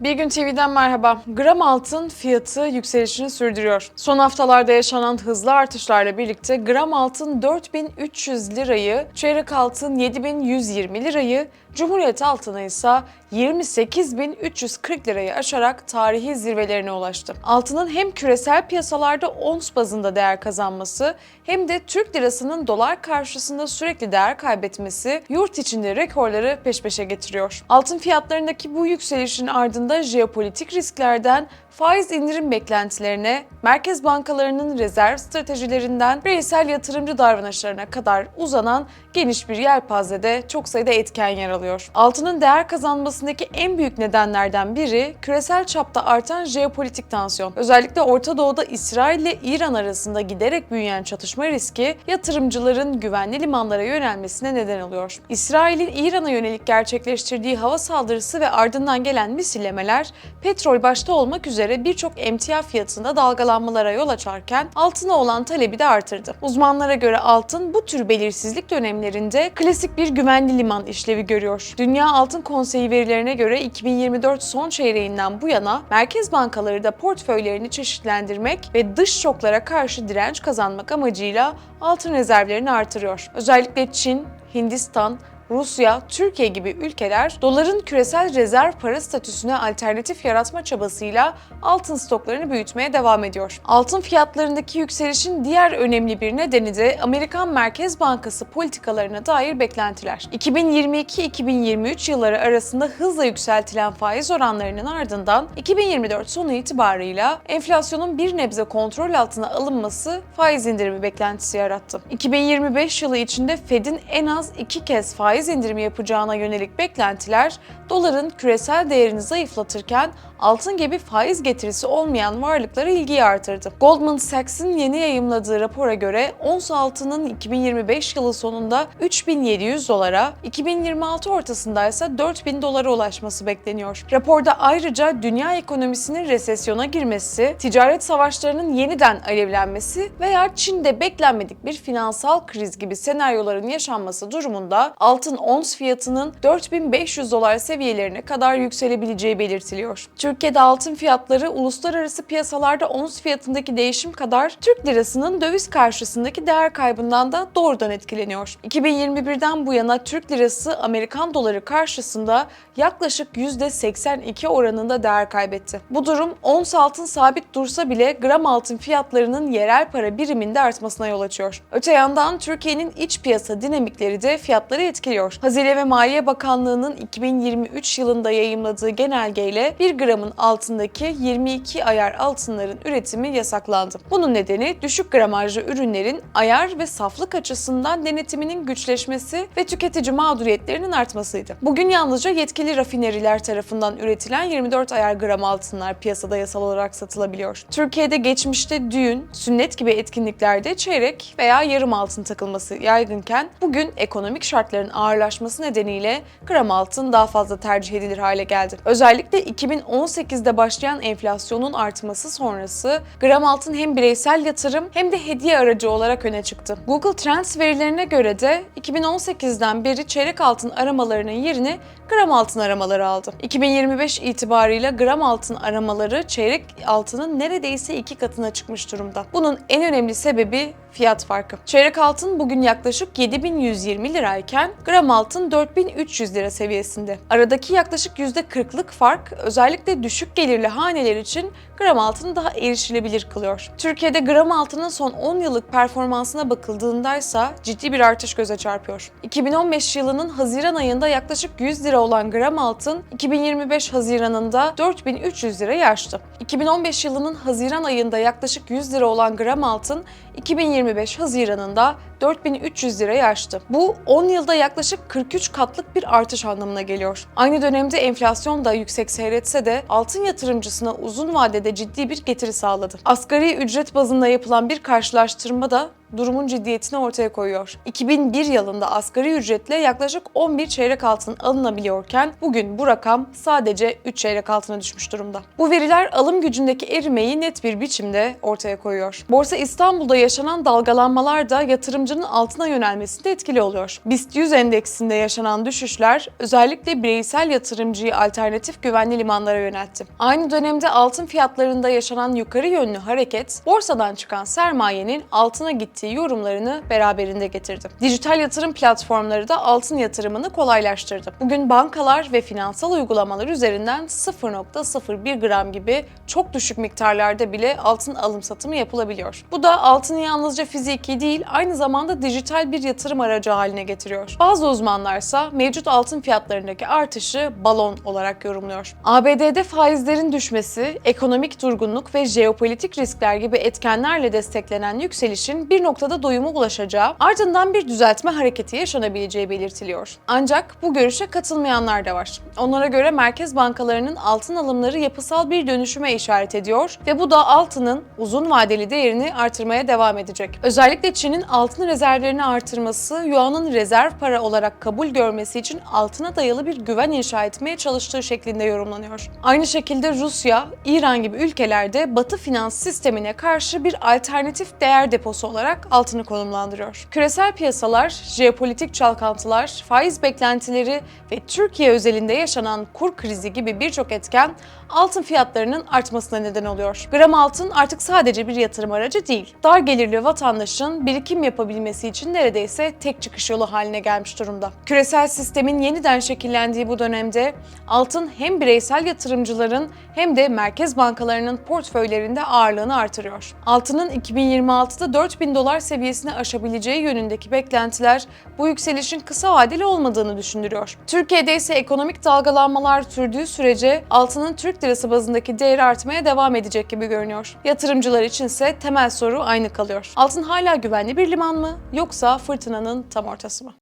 Bir gün TV'den merhaba. Gram altın fiyatı yükselişini sürdürüyor. Son haftalarda yaşanan hızlı artışlarla birlikte gram altın 4300 lirayı, çeyrek altın 7120 lirayı, Cumhuriyet altını ise 28.340 lirayı aşarak tarihi zirvelerine ulaştı. Altının hem küresel piyasalarda ons bazında değer kazanması hem de Türk lirasının dolar karşısında sürekli değer kaybetmesi yurt içinde rekorları peş peşe getiriyor. Altın fiyatlarındaki bu yükselişin ardında jeopolitik risklerden faiz indirim beklentilerine, merkez bankalarının rezerv stratejilerinden bireysel yatırımcı davranışlarına kadar uzanan geniş bir yelpazede çok sayıda etken yer alıyor. Altının değer kazanmasındaki en büyük nedenlerden biri küresel çapta artan jeopolitik tansiyon. Özellikle Orta Doğu'da İsrail ile İran arasında giderek büyüyen çatışma riski yatırımcıların güvenli limanlara yönelmesine neden oluyor. İsrail'in İran'a yönelik gerçekleştirdiği hava saldırısı ve ardından gelen misillemeler petrol başta olmak üzere birçok emtia fiyatında dalgalanmalara yol açarken altına olan talebi de artırdı. Uzmanlara göre altın bu tür belirsizlik dönemlerinde klasik bir güvenli liman işlevi görüyor. Dünya Altın Konseyi verilerine göre 2024 son çeyreğinden bu yana merkez bankaları da portföylerini çeşitlendirmek ve dış şoklara karşı direnç kazanmak amacıyla altın rezervlerini artırıyor. Özellikle Çin, Hindistan, Rusya, Türkiye gibi ülkeler doların küresel rezerv para statüsüne alternatif yaratma çabasıyla altın stoklarını büyütmeye devam ediyor. Altın fiyatlarındaki yükselişin diğer önemli bir nedeni de Amerikan Merkez Bankası politikalarına dair beklentiler. 2022-2023 yılları arasında hızla yükseltilen faiz oranlarının ardından 2024 sonu itibarıyla enflasyonun bir nebze kontrol altına alınması faiz indirimi beklentisi yarattı. 2025 yılı içinde Fed'in en az iki kez faiz indirimi yapacağına yönelik beklentiler doların küresel değerini zayıflatırken altın gibi faiz getirisi olmayan varlıklara ilgiyi artırdı. Goldman Sachs'ın yeni yayımladığı rapora göre ons altının 2025 yılı sonunda 3700 dolara, 2026 ortasında ise 4000 dolara ulaşması bekleniyor. Raporda ayrıca dünya ekonomisinin resesyona girmesi, ticaret savaşlarının yeniden alevlenmesi veya Çin'de beklenmedik bir finansal kriz gibi senaryoların yaşanması durumunda altın ons fiyatının 4500 dolar seviyelerine kadar yükselebileceği belirtiliyor. Türkiye'de altın fiyatları uluslararası piyasalarda ons fiyatındaki değişim kadar Türk lirasının döviz karşısındaki değer kaybından da doğrudan etkileniyor. 2021'den bu yana Türk lirası Amerikan doları karşısında yaklaşık %82 oranında değer kaybetti. Bu durum ons altın sabit dursa bile gram altın fiyatlarının yerel para biriminde artmasına yol açıyor. Öte yandan Türkiye'nin iç piyasa dinamikleri de fiyatları etkiliyor. Hazine ve Maliye Bakanlığı'nın 2023 yılında yayımladığı genelgeyle 1 gramın altındaki 22 ayar altınların üretimi yasaklandı. Bunun nedeni düşük gramajlı ürünlerin ayar ve saflık açısından denetiminin güçleşmesi ve tüketici mağduriyetlerinin artmasıydı. Bugün yalnızca yetkili rafineriler tarafından üretilen 24 ayar gram altınlar piyasada yasal olarak satılabiliyor. Türkiye'de geçmişte düğün, sünnet gibi etkinliklerde çeyrek veya yarım altın takılması yaygınken bugün ekonomik şartların ağırlaşması nedeniyle gram altın daha fazla tercih edilir hale geldi. Özellikle 2018'de başlayan enflasyonun artması sonrası gram altın hem bireysel yatırım hem de hediye aracı olarak öne çıktı. Google Trends verilerine göre de 2018'den beri çeyrek altın aramalarının yerini gram altın aramaları aldı. 2025 itibarıyla gram altın aramaları çeyrek altının neredeyse iki katına çıkmış durumda. Bunun en önemli sebebi fiyat farkı. Çeyrek altın bugün yaklaşık 7120 lirayken gram altın 4300 lira seviyesinde. Aradaki yaklaşık %40'lık fark özellikle düşük gelirli haneler için gram altını daha erişilebilir kılıyor. Türkiye'de gram altının son 10 yıllık performansına bakıldığında ise ciddi bir artış göze çarpıyor. 2015 yılının Haziran ayında yaklaşık 100 lira olan gram altın 2025 Haziran'ında 4300 lirayı aştı. 2015 yılının Haziran ayında yaklaşık 100 lira olan gram altın 2025 Haziran'ında 4300 lirayı aştı. Bu 10 yılda yaklaşık 43 katlık bir artış anlamına geliyor. Aynı dönemde enflasyon da yüksek seyretse de altın yatırımcısına uzun vadede ciddi bir getiri sağladı. Asgari ücret bazında yapılan bir karşılaştırma da durumun ciddiyetini ortaya koyuyor. 2001 yılında asgari ücretle yaklaşık 11 çeyrek altın alınabiliyorken bugün bu rakam sadece 3 çeyrek altına düşmüş durumda. Bu veriler alım gücündeki erimeyi net bir biçimde ortaya koyuyor. Borsa İstanbul'da yaşanan dalgalanmalar da yatırımcının altına yönelmesinde etkili oluyor. BIST 100 endeksinde yaşanan düşüşler özellikle bireysel yatırımcıyı alternatif güvenli limanlara yöneltti. Aynı dönemde altın fiyatlarında yaşanan yukarı yönlü hareket borsadan çıkan sermayenin altına gittiği yorumlarını beraberinde getirdi. Dijital yatırım platformları da altın yatırımını kolaylaştırdı. Bugün bankalar ve finansal uygulamalar üzerinden 0.01 gram gibi çok düşük miktarlarda bile altın alım satımı yapılabiliyor. Bu da altını yalnızca fiziki değil aynı zamanda dijital bir yatırım aracı haline getiriyor. Bazı uzmanlarsa mevcut altın fiyatlarındaki artışı balon olarak yorumluyor. ABD'de faizlerin düşmesi, ekonomik durgunluk ve jeopolitik riskler gibi etkenlerle desteklenen yükselişin bir noktada doyuma ulaşacağı, ardından bir düzeltme hareketi yaşanabileceği belirtiliyor. Ancak bu görüşe katılmayanlar da var. Onlara göre merkez bankalarının altın alımları yapısal bir dönüşüme işaret ediyor ve bu da altının uzun vadeli değerini artırmaya devam edecek. Özellikle Çin'in altın rezervlerini artırması, yuanın rezerv para olarak kabul görmesi için altına dayalı bir güven inşa etmeye çalıştığı şeklinde yorumlanıyor. Aynı şekilde Rusya, İran gibi ülkelerde Batı finans sistemine karşı bir alternatif değer deposu olarak altını konumlandırıyor. Küresel piyasalar, jeopolitik çalkantılar, faiz beklentileri ve Türkiye özelinde yaşanan kur krizi gibi birçok etken altın fiyatlarının artmasına neden oluyor. Gram altın artık sadece bir yatırım aracı değil. Dar gelirli vatandaşın birikim yapabilmesi için neredeyse tek çıkış yolu haline gelmiş durumda. Küresel sistemin yeniden şekillendiği bu dönemde altın hem bireysel yatırımcıların hem de merkez bankalarının portföylerinde ağırlığını artırıyor. Altının 2026'da 4000 dolar seviyesini aşabileceği yönündeki beklentiler bu yükselişin kısa vadeli olmadığını düşündürüyor. Türkiye'de ise ekonomik dalgalanmalar sürdüğü sürece altının Türk lirası bazındaki değeri artmaya devam edecek gibi görünüyor. Yatırımcılar içinse temel soru aynı kalıyor. Altın hala güvenli bir liman mı yoksa fırtınanın tam ortası mı?